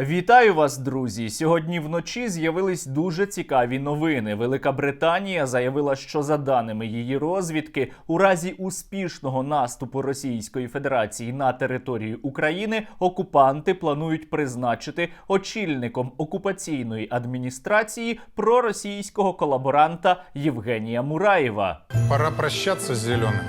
Вітаю вас, друзі! Сьогодні вночі з'явились дуже цікаві новини. Велика Британія заявила, що за даними її розвідки, у разі успішного наступу Російської Федерації на територію України окупанти планують призначити очільником окупаційної адміністрації проросійського колаборанта Євгенія Мураєва. Пора прощаться с зеленым.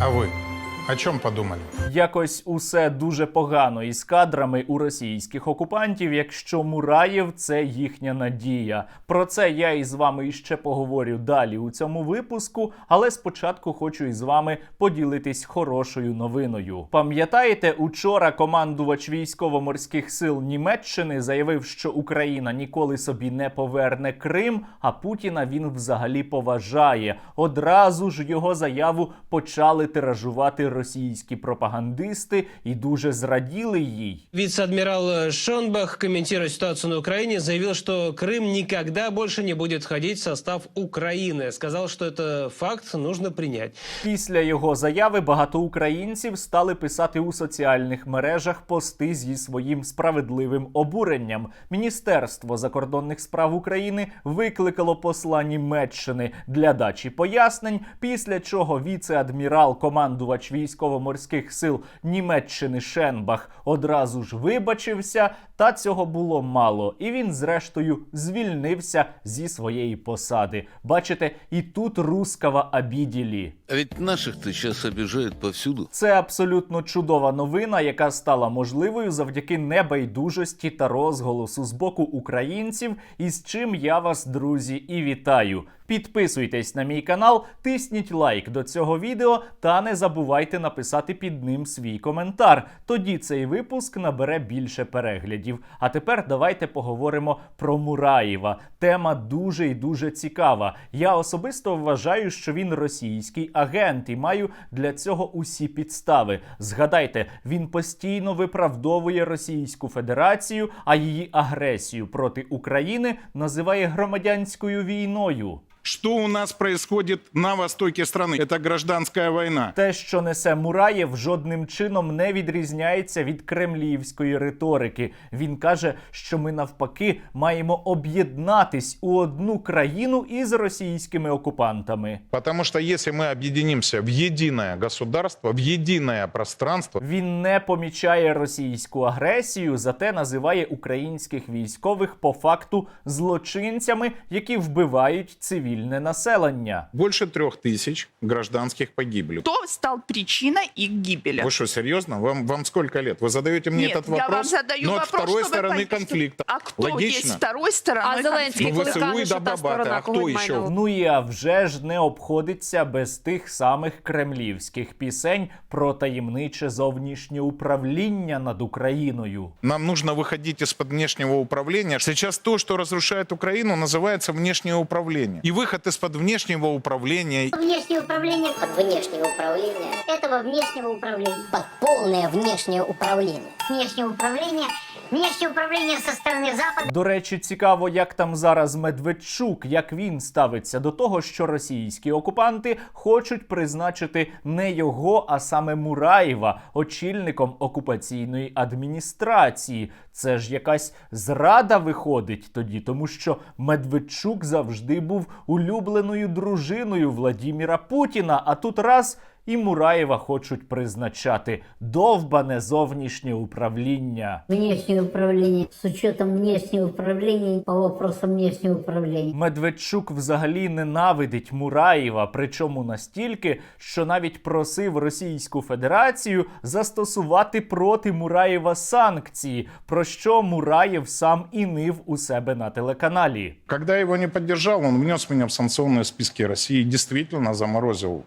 А вы о чем подумали? Якось усе дуже погано із кадрами у російських окупантів, якщо Мураєв це їхня надія. Про це я із вами іще поговорю далі у цьому випуску, але спочатку хочу із вами поділитись хорошою новиною. Пам'ятаєте, учора командувач військово-морських сил Німеччини заявив, що Україна ніколи собі не поверне Крим, а Путіна він взагалі поважає. Одразу ж його заяву почали тиражувати російські пропагандисти і дуже зраділи їй. Вице-адмирал Шонбах, комментируя ситуацию на Украине, заявил, что Крым никогда больше не будет входить в состав Украины. Сказал, что это факт нужно принять. Після його заяви багато українців стали писати у соціальних мережах пости зі своїм справедливим обуренням. Міністерство закордонних справ України викликало посла Німеччини для дачі пояснень. Після чого віце-адмірал, командувач військово-морських сил Німеччини Шенбах одразу ж вибачився. Та цього було мало, і він, зрештою, звільнився зі своєї посади. Бачите, і тут рускава обіділі. А ведь наших-то сейчас обижают повсюду. Це абсолютно чудова новина, яка стала можливою завдяки небайдужості та розголосу з боку українців, і з чим я вас, друзі, і вітаю. Підписуйтесь на мій канал, тисніть лайк до цього відео та не забувайте написати під ним свій коментар. Тоді цей випуск набере більше переглядів. А тепер давайте поговоримо про Мураєва. Тема дуже і дуже цікава. Я особисто вважаю, що він російський агент і маю для цього усі підстави. Згадайте, він постійно виправдовує Російську Федерацію, а її агресію проти України називає громадянською війною Что у нас происходит на востоке страны? Это гражданская война. Те, що несе Мураєв, жодним чином не відрізняється від кремлівської риторики. Він каже, що ми навпаки маємо об'єднатись у одну країну із російськими окупантами. Потому что если мы объединимся в единое государство, в единое пространство, Він не помічає російську агресію, зате називає українських військових по факту злочинцями, які вбивають цивільне населення. больше трех тысяч гражданских погибли. Кто стал причиной их гибели? Вы что, серьезно? Вам, вам сколько лет? Вы задаете мне Нет, этот вопрос? я вам задаю но вопрос, от второй чтобы стороны понять, что- конфликта. А кто Логично. есть второй стороной А Зеленський, Ну, коли ВСУ каже, і що та Бабабати, сторона а хто когось іще? майно. Ну і а вже ж не обходиться без тих самих кремлівських пісень про таємниче зовнішнє управління над Україною. Нам нужно выходить из-под внешнего управления. Сейчас то, что разрушает Украину, называется внешнее управление. И выход из-под внешнего управления Внешнее управление под внешнее управление этого внешнего управления. Под полное внешнее управление. Внешнее управление. Внешнее управление со стороны Запада. До речі, цікаво, як там зараз Медведчук, як він ставиться до того, що російські окупанти хочуть призначити не його, а саме Мураєва очільником окупаційної адміністрації. Це ж якась зрада виходить тоді, тому що Медведчук завжди був улюбленою дружиною Владіміра Путіна. А тут раз. І Мураєва хочуть призначати довбане зовнішнє управління. Внешнее управление с учетом внешнего управления по вопросам внешнего управления. Медведчук взагалі ненавидить Мураєва, причому настільки, що навіть просив Російську Федерацію застосувати проти Мураєва санкції, про що Мураєв сам і нив у себе на телеканалі. Когда я его не поддержал, он внес меня в санкционные списки России и действительно заморозил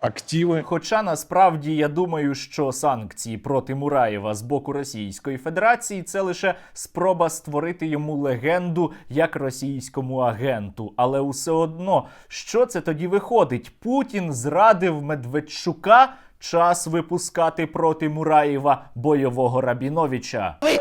активы. Хоча насправді я думаю, що санкції проти Мураєва з боку Російської Федерації це лише спроба створити йому легенду як російському агенту. Але усе одно, що це тоді виходить? Путін зрадив Медведчука. Час випускати проти Мураєва бойового Рабіновича. Вы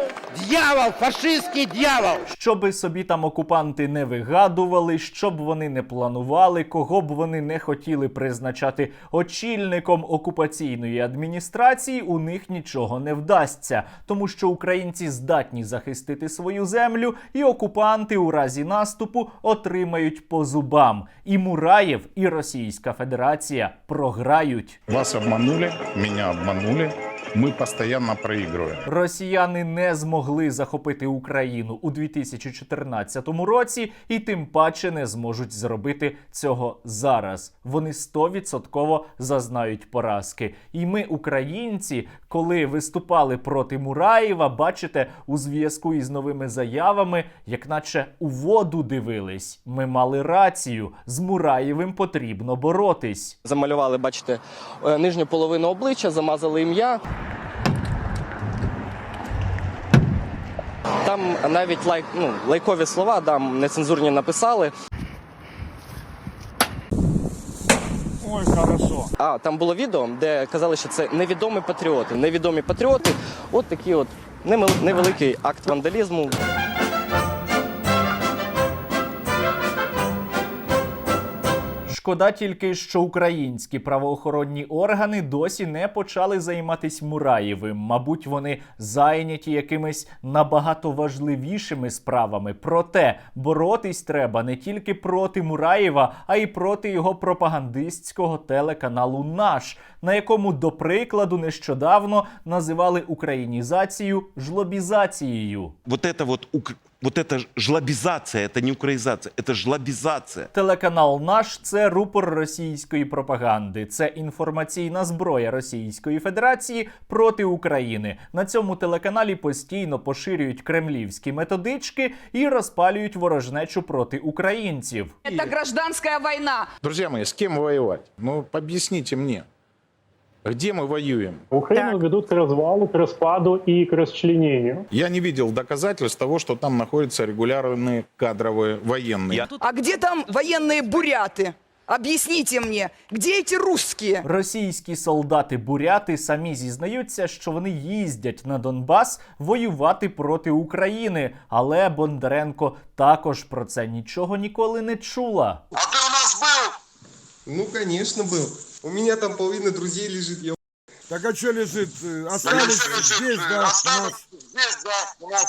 дьявол, фашистский дьявол! Щоби собі там окупанти не вигадували, щоб вони не планували, кого б вони не хотіли призначати очільником окупаційної адміністрації, у них нічого не вдасться, тому що українці здатні захистити свою землю, і окупанти у разі наступу отримають по зубам. І Мураєв, і Російська Федерація програють. Вас обманули, меня обманули. Мы постоянно проигрываем. Росіяни не змогли захопити Україну у 2014 році, і тим паче не зможуть зробити цього зараз. Вони 100% зазнають поразки. І ми, українці, коли виступали проти Мураєва, бачите, у зв'язку із новими заявами, як наче у воду дивились. Ми мали рацію. З Мураєвим потрібно боротись. Замалювали, бачите, е, нижню половину обличчя, замазали ім'я. Там навіть лайк, ну, лайкові слова, там нецензурні написали. Ой, хорошо. А там було відео, де казали, що це невідомі патріоти. Невідомі патріоти, от такий от невеликий акт вандалізму. Шкода тільки, що українські правоохоронні органи досі не почали займатись Мураєвим. Мабуть, вони зайняті якимись набагато важливішими справами. Проте боротись треба не тільки проти Мураєва, а й проти його пропагандистського телеканалу Наш, на якому, до прикладу, нещодавно називали українізацію жлобізацією. вот это вот, ук- вот это ж- жлобизация, это не украизация, это жлобизация. Телеканал наш це рупор російської пропаганди. Це інформаційна зброя Російської Федерації проти України. На цьому телеканалі постійно поширюють кремлівські методички і розпалюють ворожнечу проти українців. Это гражданская война. Друзья мои, с кем воевать? Ну, объясните мне. Где мы воюем? Украину Так. ведут к развалу, к распаду и к расчленению. Я не видел доказательств того, что там находятся регулярные кадровые военные. А где там военные буряты? Объясните мне, где эти русские? Російські солдати-буряти самі зізнаються, що вони їздять на Донбас воювати проти України. Але Бондаренко також про це нічого ніколи не чула. А ты у нас был? Ну, конечно, был. У меня там половина друзей лежит, я Так а что лежит? Остались здесь, да, у нас. здесь, да.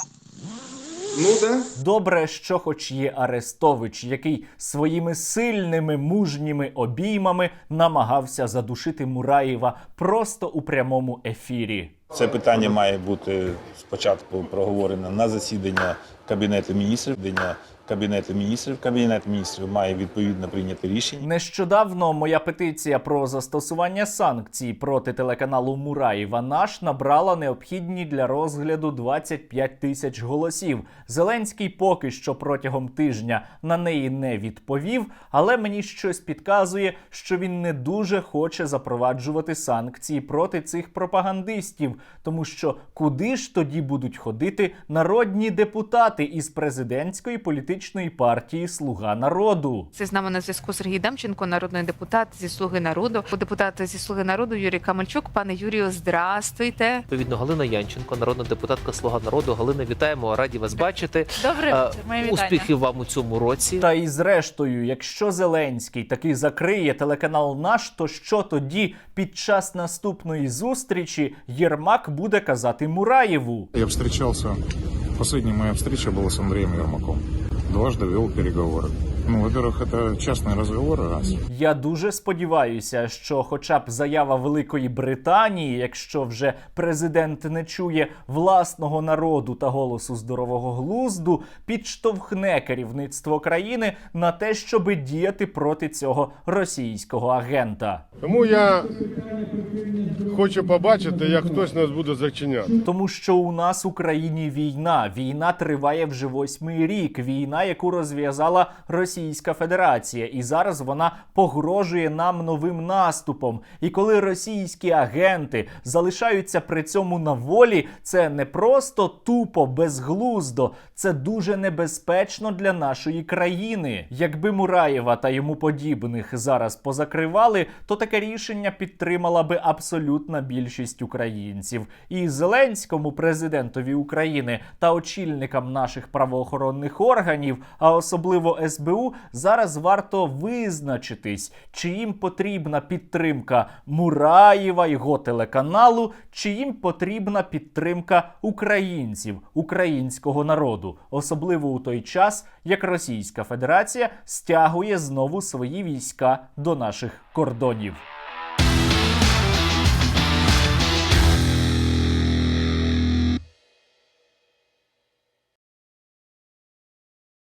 Ну да. Добре, що хоч є Арестович, який своїми сильними мужніми обіймами намагався задушити Мураєва просто у прямому ефірі. Це питання має бути спочатку проговорено на засідання Кабінету міністрів. Дня Кабінету міністрів. Кабінет міністрів має відповідно прийняти рішення. Нещодавно моя петиція про застосування санкцій проти телеканалу Мураєва наш набрала необхідні для розгляду 25 тисяч голосів. Зеленський поки що протягом тижня на неї не відповів, але мені щось підказує, що він не дуже хоче запроваджувати санкції проти цих пропагандистів, тому що куди ж тоді будуть ходити народні депутати із президентської політичної партії Слуга народу? Це з нами на зв'язку Сергій Демченко, народний депутат зі Слуги народу. Депутат зі Слуги народу Юрій Камальчук. Пане Юрію, здрастуйте. Відповідно, Галина Янченко, народна депутатка Слуга народу. Галина, вітаємо, раді вас бачити. Добре, Успіхів вам у цьому році. Та і зрештою, якщо Зеленський таки закриє телеканал наш, то що тоді під час наступної зустрічі Єрмак буде казати Мураєву? Я встречался, последняя моя встреча была с Андреем Ермаком. Дважды вел переговоры. Ну, во-первых, это частные разговоры, раз. Я дуже сподіваюся, що, хоча б заява Великої Британії, якщо вже президент не чує власного народу та голосу здорового глузду, підштовхне керівництво країни на те, щоби діяти проти цього російського агента. Тому я хочу побачити, як хтось нас буде зачиняти. Тому що у нас в Україні війна. Війна триває вже восьмий рік. Війна, яку розв'язала Росія. Російська Федерація, і зараз вона погрожує нам новим наступом. І коли російські агенти залишаються при цьому на волі, це не просто тупо безглуздо, це дуже небезпечно для нашої країни. Якби Мураєва та йому подібних зараз позакривали, то таке рішення підтримала би абсолютна більшість українців. І Зеленському, президентові України та очільникам наших правоохоронних органів, а особливо СБУ, зараз варто визначитись, чи їм потрібна підтримка Мураєва, його телеканалу, чи їм потрібна підтримка українців, українського народу, особливо у той час, як Російська Федерація стягує знову свої війська до наших кордонів.